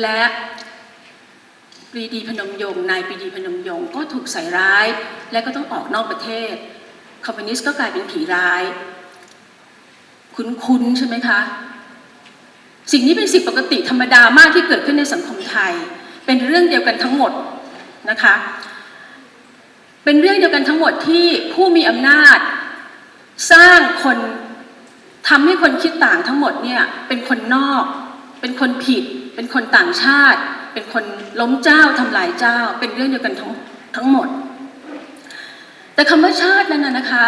และปรีดีพนมยงค์นายปรีดีพนมยงค์ก็ถูกใส่ร้าย และก็ต้องออกนอกประเทศคอมมิวนิสต์ก็กลายเป็นผีร้าย คุ้นๆใช่ไหมคะ สิ่งนี้เป็นสิ่งปกติธรรมดามากที่เกิดขึ้นในสังคมไทย เป็นเรื่องเดียวกันทั้งหมดนะคะ เป็นเรื่องเดียวกันทั้งหมดที่ผู้มีอำนาจ สร้างคนทำให้คนคิดต่างทั้งหมดเนี่ยเป็นคนนอก เป็นคนผิด เป็นคนต่างชาติ เป็นคนล้มเจ้าทำลายเจ้า เป็นเรื่องเดียวกันทั้งทั้งหมด แต่คำว่าชาตินั้นนะนะคะ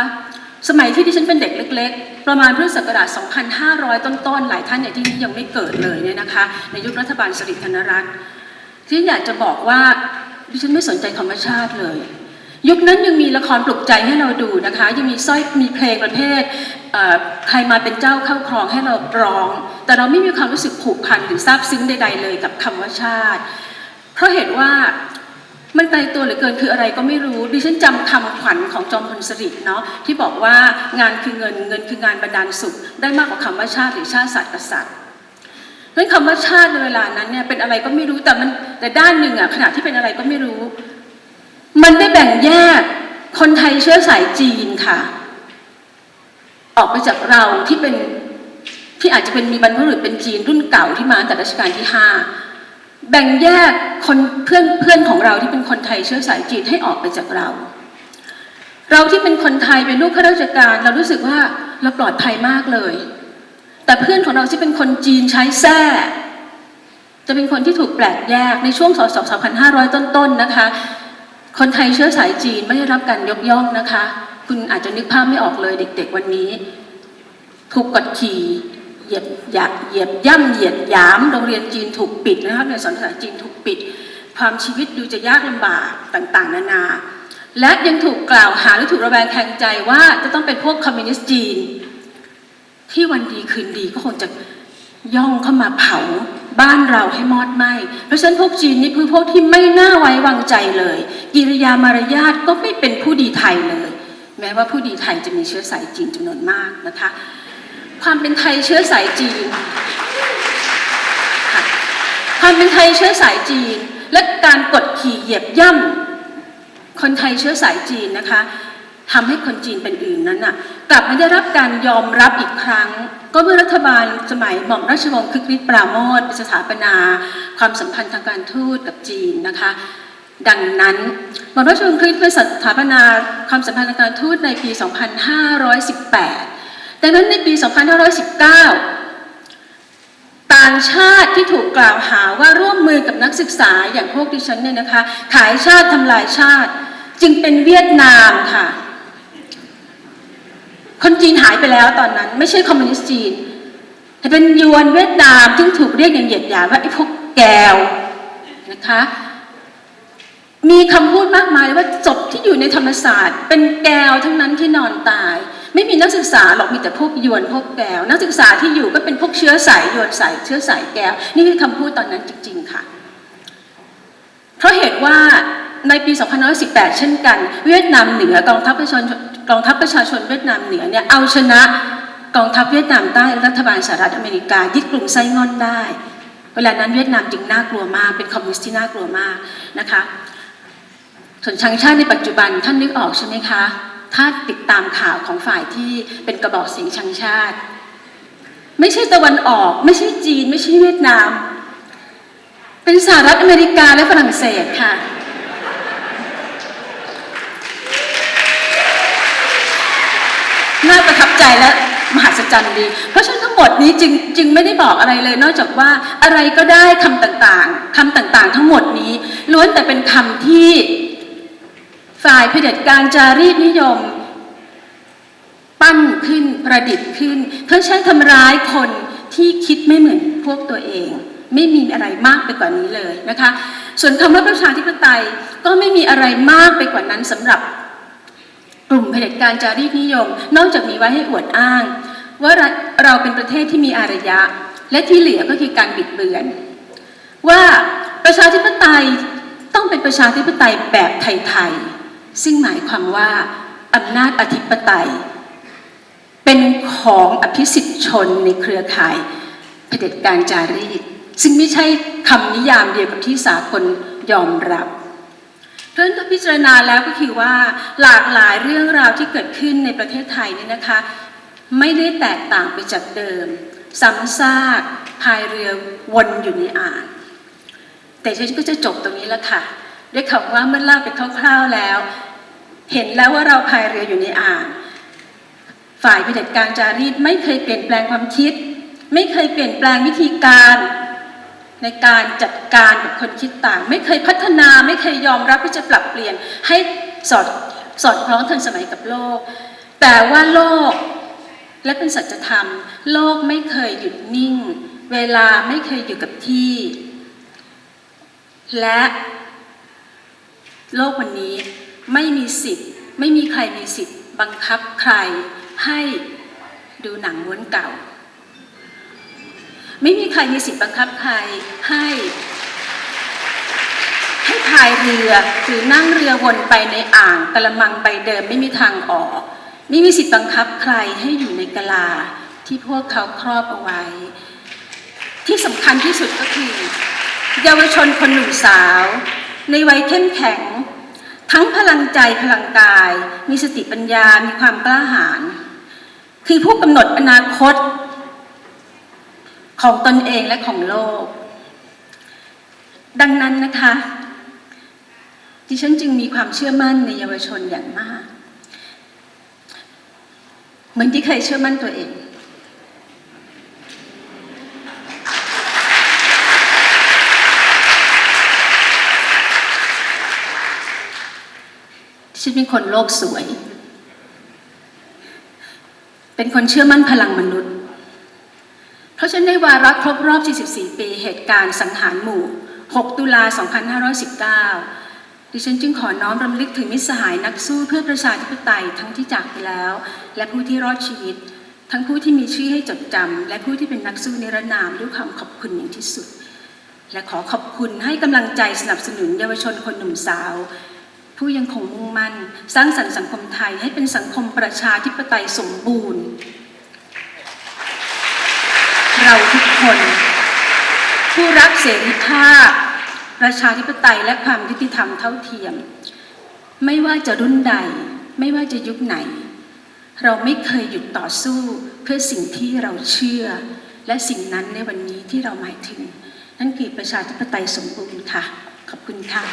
สมัยที่ดิฉันเป็นเด็กเล็ก ๆ ประมาณพุทธศักราช 2,500 ต้นๆ หลายท่านในที่นี้ยังไม่เกิดเลยเนี่ยนะคะ ในยุครัฐบาลสฤษดิ์ธนรัตน์ที่อยากจะบอกว่าดิฉันไม่สนใจคำว่าชาติเลย ยุคนั้นยังมีละครปลุกใจให้เราดูนะคะ ยังมีสร้อยมีเพลงประเภทใครมาเป็นเจ้าเข้าครองให้เราร้อง แต่เราไม่มีความรู้สึกผูกพันหรือซาบซึ้งใด ๆ เลยกับคำว่าชาติ เพราะเหตุว่ามันไกลตัวเหลือเกินคืออะไรก็ไม่รู้ ดิฉันจำคำขวัญของจอมพลสฤษดิ์เนาะที่บอกว่างานคือเงินเงินคืองานบรรดาลสุข ได้มากกว่าคำว่าชาติหรือชาติศาสตร์กษัตริย์เราะฉะนั้นคำว่าชาติในเวลานั้นเนี่ยเป็นอะไรก็ไม่รู้แต่มันแต่ด้านหนึ่งอะขณะที่เป็นอะไรก็ไม่รู้ มันได้แบ่งแยกคนไทยเชื้อสายจีนค่ะ ออกไปจากเราที่เป็น ที่อาจจะเป็นมีบรรพบุรุษเป็นจีนรุ่นเก่าที่มาตั้งแต่รัชกาลที่ห้าแบ่งแยกคนเพื่อนเพื่อนของเราที่เป็นคนไทยเชื้อสายจีนให้ออกไปจากเรา เราที่เป็นคนไทยเป็นลูกข้าราชการ เรารู้สึกว่าเราปลอดภัยมากเลย แต่เพื่อนของเราที่เป็นคนจีนใช้แส้จะเป็นคนที่ถูกแปลกแยกในช่วงศตวรรษ2500 ต้นๆนะคะ คนไทยเชื้อสายจีนไม่ได้รับการยกย่องนะคะ คุณอาจจะนึกภาพไม่ออกเลยเด็ก ๆ วันนี้ ถูกกดขี่ เหยียบหยักเหยียบย่ำเหยียดหยาม โรงเรียนจีนถูกปิดนะครับในสอนภาษาจีนถูกปิด ความชีวิตดูจะยากลำบากต่างๆ นานา และยังถูกกล่าวหาหรือถูกระแวงแทงใจว่าจะต้องเป็นพวกคอมมิวนิสต์จีน ที่วันดีคืนดีก็คงจะย่องเข้ามาเผาบ้านเราให้มอดไหมเพราะฉะนั้นพวกจีนนี่คือพวกที่ไม่น่าไว้วางใจเลย กิริยามารยาทก็ไม่เป็นผู้ดีไทยเลย แม้ว่าผู้ดีไทยจะมีเชื้อสายจีนจำนวนมากนะคะ ความเป็นไทยเชื้อสายจีนความเป็นไทยเชื้อสายจีน และการกดขี่เหยียบย่ำคนไทยเชื้อสายจีนนะคะทำให้คนจีนเป็นอื่นนั้นน่ะกลับไม่ได้รับการยอมรับอีกครั้ง ก็เมื่อรัฐบาลสมัยหม่อมราชวงศ์คึกฤทธิ์ปราโมทสถาปนา ความสัมพันธ์ทางการทูตกับจีนนะคะ ดังนั้นหม่อมราชวงศ์คึกฤทธิ์สถาปนาความสัมพันธ์ทางการทูตในปี 2518 ดังนั้นในปี 2519 ต่างชาติที่ถูกกล่าวหาว่าร่วมมือกับนักศึกษาอย่างพวกดิฉันเนี่ยนะคะ ขายชาติทำลายชาติ จึงเป็นเวียดนามค่ะ คนจีนหายไปแล้วตอนนั้น ไม่ใช่คอมมิวนิสต์จีนแต่เป็นยวนเวียดนามที่ถูกเรียกอย่างเหยียดหยามว่าไอ้พวกแกวนะคะมีคำพูดมากมายว่าจบที่อยู่ในธรรมศาสตร์ เป็นแกวทั้งนั้นที่นอนตาย ไม่มีนักศึกษาหรอกมีแต่พวกยวนพวกแก้ว นักศึกษาที่อยู่ก็เป็นพวกเชื้อสายยวนสายเชื้อสายแก้ว นี่คือคำพูดตอนนั้นจริง ๆ ค่ะ เพราะเหตุว่าในปี 2518 เช่นกัน เวียดนามเหนือกองทัพประชาชนกองทัพประชาชนเวียดนามเหนือเนี่ยเอาชนะกองทัพเวียดนามใต้รัฐบาลสหรัฐอเมริกายึดกรุงไส้งอนได้ เวลานั้นเวียดนามจึงน่ากลัวมาก เป็นคอมมิวนิสต์ที่น่ากลัวมากนะคะ ส่วนชังชาติในปัจจุบันท่านนึกออกใช่ไหมคะ ถ้าติดตามข่าวของฝ่ายที่เป็นกระบอกเสียงชังชาติ ไม่ใช่ตะวันออก ไม่ใช่จีน ไม่ใช่เวียดนาม เป็นสหรัฐอเมริกาและฝรั่งเศสค่ะน่าประทับใจและมหัศจรรย์ดี เพราะฉะนั้นทั้งหมดนี้จึงจึงไม่ได้บอกอะไรเลย นอกจากว่าอะไรก็ได้คำต่างๆคำต่างๆ ทั้งหมดนี้ล้วนแต่เป็นคำที่ ฝ่ายเผด็จการจารีตนิยม ปั้นขึ้นประดิษฐ์ขึ้น เพื่อใช้ทำร้ายคนที่คิดไม่เหมือนพวกตัวเอง ไม่มีอะไรมากไปกว่านี้เลยนะคะ ส่วนคำว่าประชาธิปไตยก็ไม่มีอะไรมากไปกว่านั้นสำหรับกลุ่มเผด็จการจารีตนิยม นอกจากมีไว้ให้อวดอ้าง ว่าเราเราเป็นประเทศที่มีอารยะ และที่เหลือก็คือการบิดเบือน ว่าประชาธิปไตยต้องเป็นประชาธิปไตยแบบไทยๆ ซึ่งหมายความว่าอำนาจอธิปไตย เป็นของอภิสิทธิชนในเครือข่ายเผด็จการจารีตซึ่งไม่ใช่คำนิยามเดียวกับที่สากลยอมรับเพราะฉะนั้นถ้าพิจารณาแล้วก็คือว่าหลากหลายเรื่องราวที่เกิดขึ้นในประเทศไทยนี่นะคะ ไม่ได้แตกต่างไปจากเดิมซ้ำซากพายเรือวนอยู่ในอ่างแต่ฉันก็จะจบตรงนี้แล้วค่ะ ด้วยคำว่าเมื่อเล่าไปคร่าวๆแล้ว เห็นแล้วว่าเราพายเรืออยู่ในอ่างฝ่ายเผด็จการจารีตไม่เคยเปลี่ยนแปลงความคิด ไม่เคยเปลี่ยนแปลงวิธีการ ในการจัดการกับคนคิดต่าง ไม่เคยพัฒนาไม่เคยยอมรับที่จะปรับเปลี่ยนให้สอดสอดคล้องทันสมัยกับโลก แต่ว่าโลกและเป็นสัจธรรม โลกไม่เคยหยุดนิ่ง เวลาไม่เคยอยู่กับที่ และ โลกวันนี้ไม่มีสิทธิ์ ไม่มีใครมีสิทธิ์ บังคับใครให้ดูหนังม้วนเก่า ไม่มีใครมีสิทธิ์บังคับใครให้ให้พายเรือหรือนั่งเรือวนไปในอ่างกระมังใบเดิมไม่มีทางออก ไม่มีสิทธิ์บังคับใครให้อยู่ในกะลาที่พวกเขาครอบเอาไว้ ที่สำคัญที่สุดก็คือ เยาวชนคนหนุ่มสาว ในวัยเข้มแข็ง ทั้งพลังใจพลังกาย มีสติปัญญา มีความกล้าหาญคือผู้กำหนดอนาคต ของตนเองและของโลก ดังนั้นนะคะ ดิฉันจึงมีความเชื่อมั่นในเยาวชนอย่างมาก เหมือนที่เคยเชื่อมั่นตัวเอง ฉันเป็นคนโลกสวย เป็นคนเชื่อมั่นพลังมนุษย์ เพราะฉะนั้วาระครบรอบ 44 ปีเหตุการณ์สังหารหมู่ 6 ตุลา 2519 ดิฉันจึงขอน้อมรำลึกถึงมิตรสหายนักสู้เพื่อประชาธิปไตยทั้งที่จากไปแล้ว และผู้ที่รอดชีวิต ทั้งผู้ที่มีชื่อให้จดจำและผู้ที่เป็นนักสู้ในิรนามด้วยความขอบคุณอย่างที่สุดและขอขอบคุณให้กำลังใจสนับสนุนเยาวชนคนหนุ่มสาว ผู้ยังคงมุ่งมั่นสร้างสรรค์สังคมไทยให้เป็นสังคมประชาธิปไตยสมบูรณ์ เราทุกคน ผู้รักเสรีภาพ ประชาธิปไตยและความยุติธรรมเท่าเทียม ไม่ว่าจะรุ่นใด ไม่ว่าจะยุคไหน เราไม่เคยหยุดต่อสู้เพื่อสิ่งที่เราเชื่อ และสิ่งนั้นในวันนี้ที่เราหมายถึง นั่นคือประชาธิปไตยสมบูรณ์ค่ะ ขอบคุณค่ะ